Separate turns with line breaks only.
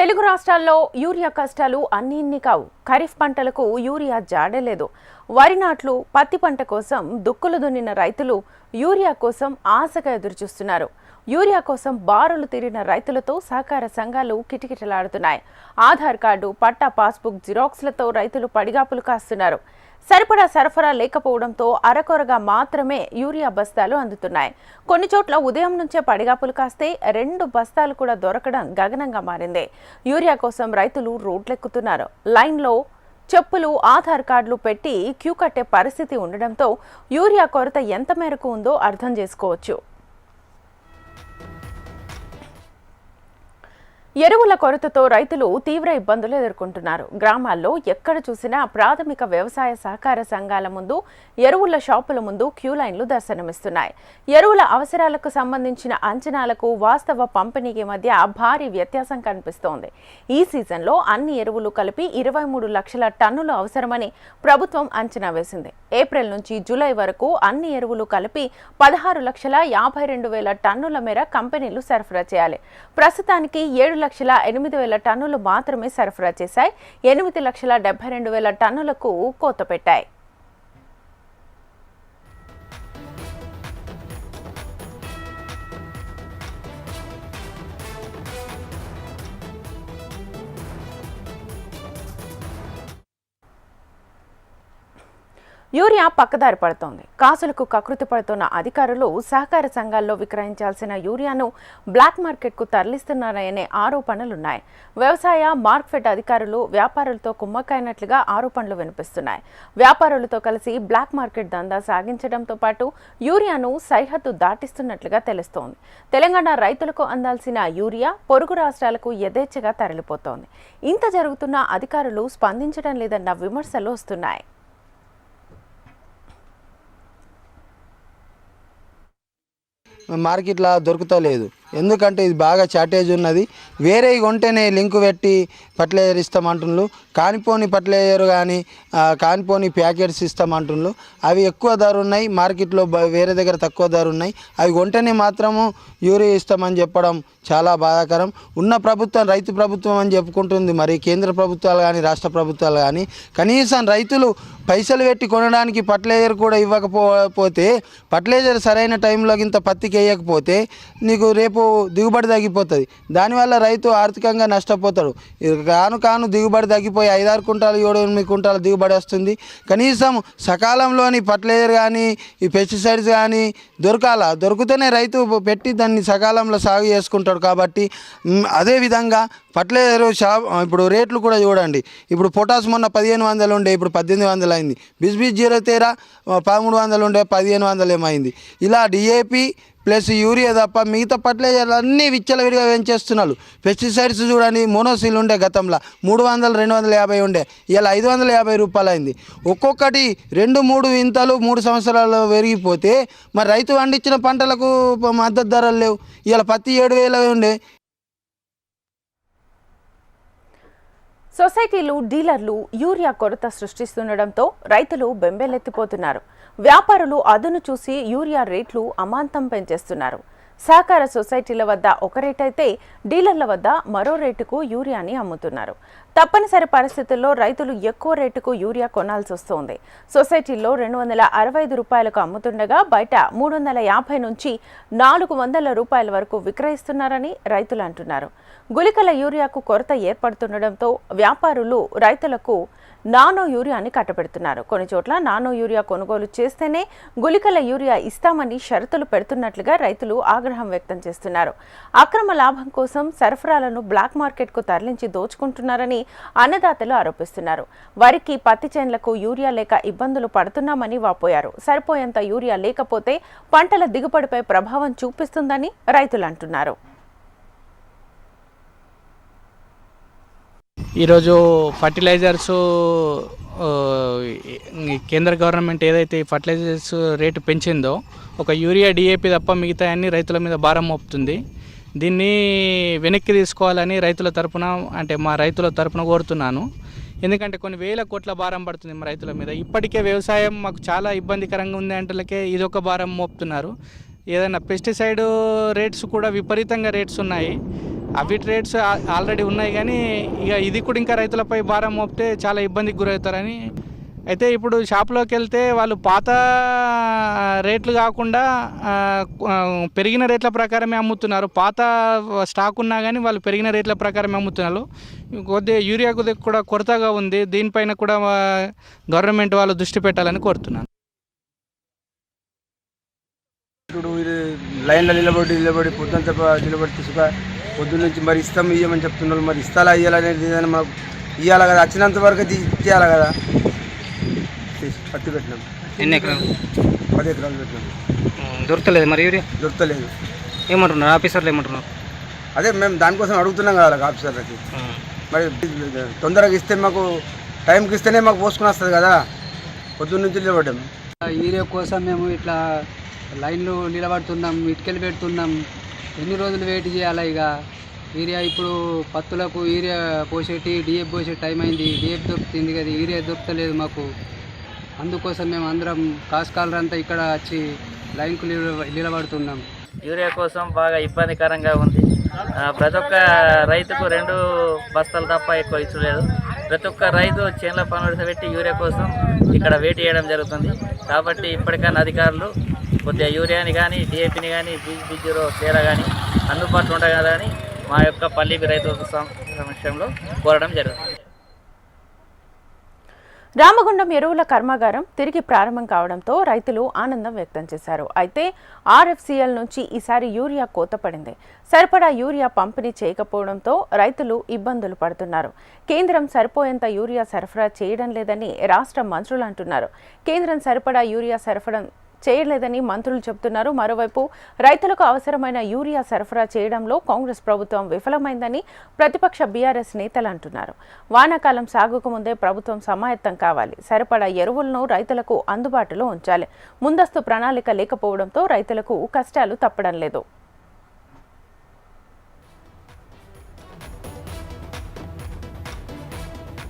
తెలుగు రాష్ట్రాల్లో యూరియా కష్టాలు అన్ని ఇన్ని కావు. ఖరీఫ్ పంటలకు యూరియా జాడలేదు వరి నాట్లు పత్తి పంట కోసం దుక్కులు దున్నిన రైతులు యూరియా కోసం ఆశగా ఎదురుచూస్తున్నారు. యూరియా కోసం బారులు తీరిన రైతులతో సహకార సంఘాలు కిటకిటలాడుతున్నాయి. ఆధార్ కార్డు పట్టా పాస్బుక్ జిరాక్స్లతో రైతులు పడిగాపులు కాస్తున్నారు. సరిపడా సరఫరా లేకపోవడంతో అరకొరగా మాత్రమే యూరియా బస్తాలు అందుతున్నాయి. కొన్ని చోట్ల ఉదయం నుంచే పడిగాపులు కాస్తే రెండు బస్తాలు కూడా దొరకడం గగనంగా మారింది. యూరియా కోసం రైతులు రోడ్లెక్కుతున్నారు. లైన్లో చెప్పులు ఆధార్ కార్డులు పెట్టి క్యూ కట్టే పరిస్థితి ఉండడంతో యూరియా కొరత ఎంత మేరకు ఉందో అర్థం చేసుకోవచ్చు. ఎరువుల కొరతతో రైతులు తీవ్ర ఇబ్బందులు ఎదుర్కొంటున్నారు. గ్రామాల్లో ఎక్కడ చూసినా ప్రాథమిక వ్యవసాయ సహకార సంఘాల ముందు ఎరువుల షాపుల ముందు క్యూ లైన్లు దర్శనమిస్తున్నాయి. ఎరువుల అవసరాలకు సంబంధించిన అంచనాలకు వాస్తవ పంపిణీకి మధ్య భారీ వ్యత్యాసం కనిపిస్తోంది. ఈ సీజన్లో అన్ని ఎరువులు కలిపి ఇరవై మూడు లక్షల టన్నులు అవసరమని ప్రభుత్వం అంచనా వేసింది. ఏప్రిల్ నుంచి జూలై వరకు అన్ని ఎరువులు కలిపి పదహారు లక్షల యాభై రెండు వేల టన్నుల మేర కంపెనీలు సరఫరా చేయాలి. ప్రస్తుతానికి ఏడు లక్షల ఎనిమిది వేల టన్నులు మాత్రమే సరఫరా చేశాయి. ఎనిమిది లక్షల డెబ్బై రెండు వేల టన్నులకు కోత పెట్టాయి. యూరియా పక్కదారి పడుతోంది. కాసులకు కకృతి పడుతున్న అధికారులు సహకార సంఘాల్లో విక్రయించాల్సిన యూరియాను బ్లాక్ మార్కెట్కు తరలిస్తున్నారనే ఆరోపణలున్నాయి. వ్యవసాయ మార్క్ఫెడ్ అధికారులు వ్యాపారులతో కుమ్మక్కైనట్లుగా ఆరోపణలు వినిపిస్తున్నాయి. వ్యాపారులతో కలిసి బ్లాక్ మార్కెట్ దందా సాగించడంతో పాటు యూరియాను సరిహద్దు దాటిస్తున్నట్లుగా తెలుస్తోంది. తెలంగాణ రైతులకు అందాల్సిన యూరియా పొరుగు రాష్ట్రాలకు యథేచ్ఛగా తరలిపోతోంది. ఇంత జరుగుతున్న అధికారులు స్పందించడం లేదన్న విమర్శలు వస్తున్నాయి.
మార్కెట్లో దొరుకుతలేదు. ఎందుకంటే ఇది బాగా షార్టేజ్ ఉన్నది. వేరే కొంటేనే లింక్ పెట్టి ఫర్టిలైజర్ ఇస్తామంటుండ్రు కానిపోని ఫర్టిలైజర్ కానీ కానిపోని ప్యాకెట్స్ ఇస్తామంటుండ్రు అవి ఎక్కువ ధర ఉన్నాయి. మార్కెట్లో బ- వేరే దగ్గర తక్కువ ధర ఉన్నాయి. అవి కొంటేనే మాత్రము యూరియా ఇస్తామని చెప్పడం చాలా బాధాకరం. ఉన్న ప్రభుత్వం రైతు ప్రభుత్వం అని చెప్పుకుంటుంది. మరి కేంద్ర ప్రభుత్వాలు కానీ రాష్ట్ర ప్రభుత్వాలు కానీ కనీసం రైతులు పైసలు పెట్టి కొనడానికి ఫర్టిలైజర్ కూడా ఇవ్వకపోతే ఫర్టిలైజర్ సరైన టైంలో ఇంత పత్తికి వేయకపోతే నీకు రేపు దిగుబడి తగ్గిపోతుంది. దానివల్ల రైతు ఆర్థికంగా నష్టపోతాడు. కాను కాను దిగుబడి తగ్గిపోయి ఐదారు కుంటాలు ఏడు ఎనిమిది కుంటాలు దిగుబడి వస్తుంది. కనీసం సకాలంలోని ఫర్టిలైజర్ కానీ ఈ పెస్టిసైడ్స్ కానీ దొరకాల. దొరికితేనే రైతు పెట్టి దాన్ని సకాలంలో సాగు చేసుకుంటాడు కాబట్టి అదేవిధంగా ఫర్టిలైజర్ షాప్ ఇప్పుడు రేట్లు కూడా చూడండి. ఇప్పుడు పొటాస్ మొన్న పదిహేను వందలు ఉండే ఇప్పుడు పద్దెనిమిది వందలు అయింది. బిస్ జీరో తేరా పదమూడు వందలు ఉండే పదిహేను వందలు ఏమైంది ఇలా డిఏపి ప్లస్ యూరియా తప్ప మిగతా పర్టిలైజర్లు అన్నీ విచ్చలవిడిగా పెంచేస్తున్నారు పెస్టిసైడ్స్ చూడండి మోనోసిల్ ఉండే గతంలో మూడు వందలు రెండు వందల యాభై ఉండే ఇలా ఐదు వందల యాభై రూపాయలు అయింది ఒక్కొక్కటి రెండు మూడు వింతలు మూడు సంవత్సరాలు పెరిగిపోతే మరి రైతు పండించిన పంటలకు మద్దతు ధరలు లేవు. ఇలా పత్తి ఏడు వేలు ఉండే.
సొసైటీలు డీలర్లు యూరియా కొరత సృష్టిస్తుండటంతో రైతులు బెంబేలెత్తిపోతున్నారు. వ్యాపారులు అదును చూసి యూరియా రేట్లు అమాంతం పెంచేస్తున్నారు. సహకార సొసైటీల వద్ద ఒక రేట్ అయితే డీలర్ల వద్ద మరో రేటుకు యూరియాని అమ్ముతున్నారు. తప్పనిసరి పరిస్థితుల్లో రైతులు ఎక్కువ రేటుకు యూరియా కొనాల్సి వస్తోంది. సొసైటీల్లో రెండు వందల అరవై ఐదు రూపాయలకు అమ్ముతుండగా బయట మూడు వందల యాభై నుంచి నాలుగు వందల రూపాయల వరకు విక్రయిస్తున్నారని రైతులు అంటున్నారు. గుళికల యూరియాకు కొరత ఏర్పడుతుండటంతో వ్యాపారులు రైతులకు నానో యూరియాని కట్టబెడుతున్నారు. కొన్ని చోట్ల నానో యూరియా కొనుగోలు చేస్తేనే గుళికల యూరియా ఇస్తామని షరతులు పెడుతున్నట్లుగా రైతులు ఆగ్రహం వ్యక్తం చేస్తున్నారు. అక్రమ లాభం కోసం సరఫరాలను బ్లాక్ మార్కెట్కు తరలించి దోచుకుంటున్నారని అన్నదాతలు ఆరోపిస్తున్నారు. వరికి పత్తి చేన్లకు యూరియా లేక ఇబ్బందులు పడుతున్నామని వాపోయారు. సరిపోయేంత యూరియా లేకపోతే పంటల దిగుబడిపై ప్రభావం చూపిస్తుందని రైతులు అంటున్నారు.
ఈరోజు ఫర్టిలైజర్స్ కేంద్ర గవర్నమెంట్ ఏదైతే ఫర్టిలైజర్స్ రేటు పెంచిందో ఒక యూరియా డిఏపి తప్ప మిగతా అన్ని రైతుల మీద భారం మోపుతుంది. దీన్ని వెనక్కి తీసుకోవాలని రైతుల తరపున అంటే మా రైతుల తరపున కోరుతున్నాను. ఎందుకంటే కొన్ని వేల కోట్ల భారం పడుతుంది మా రైతుల మీద. ఇప్పటికే వ్యవసాయం మాకు చాలా ఇబ్బందికరంగా ఉంది అంటే ఇదొక భారం మోపుతున్నారు. ఏదైనా పెస్టిసైడ్ రేట్స్ కూడా విపరీతంగా రేట్స్ ఉన్నాయి. అవి ఆల్రెడీ ఉన్నాయి కానీ ఇక ఇది కూడా ఇంకా రైతులపై భారం మోపితే చాలా ఇబ్బందికి గురవుతారని. అయితే ఇప్పుడు షాప్లోకి వెళ్తే వాళ్ళు పాత రేట్లు కాకుండా పెరిగిన రేట్ల ప్రకారమే అమ్ముతున్నారు. పాత స్టాక్ ఉన్నా కానీ వాళ్ళు పెరిగిన రేట్ల ప్రకారమే అమ్ముతున్నారు. కొద్దిగా యూరియా కొద్దిగా కూడా కొరతగా ఉంది. దీనిపైన కూడా గవర్నమెంట్ వాళ్ళు దృష్టి పెట్టాలని కోరుతున్నాను.
ఇప్పుడు ఇది లైన్లో నిలబడి నిలబడి పొద్దుంత నిలబడి తీసుక పొద్దున్న నుంచి మరి ఇస్తాం ఇయ్యమని చెప్తున్నారు. మరి ఇస్తాలా ఇయ్యాలనేది ఏదైనా మాకు ఇవ్వాలి కదా? వచ్చినంత వరకు ఇచ్చేయాలి కదా? పత్తి పెట్టినాం.
ఎన్ని ఎకరాలు?
పది ఎకరాలు పెట్టినాం.
దొరకలేదు మరి యూరియా
దొరకలేదు
ఏమంటున్నారు? ఆఫీసర్లు ఏమంటున్నారు?
అదే మేము దానికోసం అడుగుతున్నాం కదా వాళ్ళకి ఆఫీసర్లకి. మరి తొందరగా ఇస్తే మాకు టైంకి ఇస్తేనే మాకు పోసుకుని వస్తుంది కదా? పొద్దున్న నుంచి నిలబడ్డాం.
యూరియా కోసం మేము ఇట్లా లైన్లు నిలబడుతున్నాం ఇటుకలు పెడుతున్నాం. ఎన్ని రోజులు వెయిట్ చేయాలా ఇక? యూరియా ఇప్పుడు పత్తులకు యూరియా పోసేటి డిఎఫ్ పోసే టైం అయింది. డిఎఫ్ దొరుకుతుంది కదా యూరియా దొరకలేదు మాకు. అందుకోసం మేము అందరం కాసుకాలరంతా ఇక్కడ వచ్చి లైన్కు నిలబడుతున్నాం.
యూరియా కోసం బాగా ఇబ్బందికరంగా ఉంది. ప్రతి ఒక్క రైతుకు రెండు బస్తాలు తప్ప ఎక్కువ ఇచ్చలేదు. ప్రతి ఒక్క రైతు చేనుల పనులు పెట్టి యూరియా కోసం ఇక్కడ వెయిట్ చేయడం జరుగుతుంది. కాబట్టి ఇప్పటికైనా అధికారులు కొద్దిగా యూరియాని కానీ డిఏపిని కానీ బీజ్ జీరో తేడా కానీ అందుబాటులో ఉండగలని మా యొక్క పల్లి రైతు సం- సమక్షంలో కోరడం జరుగుతుంది
రామగుండం ఎరువుల కర్మాగారం తిరిగి ప్రారంభం కావడంతో రైతులు ఆనందం వ్యక్తం చేశారు. అయితే ఆర్ఎఫ్సిఎల్ నుంచి ఈసారి యూరియా కోత పడింది. సరిపడా యూరియా పంపిణీ చేయకపోవడంతో రైతులు ఇబ్బందులు పడుతున్నారు. కేంద్రం సరిపోయేంత యూరియా సరఫరా చేయడం లేదని రాష్ట్ర మంత్రులు అంటున్నారు. కేంద్రం సరిపడా యూరియా సరఫరా చేయలేదని మంత్రులు చెబుతున్నారు. మరోవైపు రైతులకు అవసరమైన యూరియా సరఫరా చేయడంలో కాంగ్రెస్ ప్రభుత్వం విఫలమైందని ప్రతిపక్ష బీఆర్ఎస్ నేతలు అంటున్నారు. వానాకాలం సాగుకు ముందే ప్రభుత్వం సమాయత్తం కావాలి. సరిపడా ఎరువులను రైతులకు అందుబాటులో ఉంచాలి. ముందస్తు ప్రణాళిక లేకపోవడంతో రైతులకు కష్టాలు తప్పడం లేదు.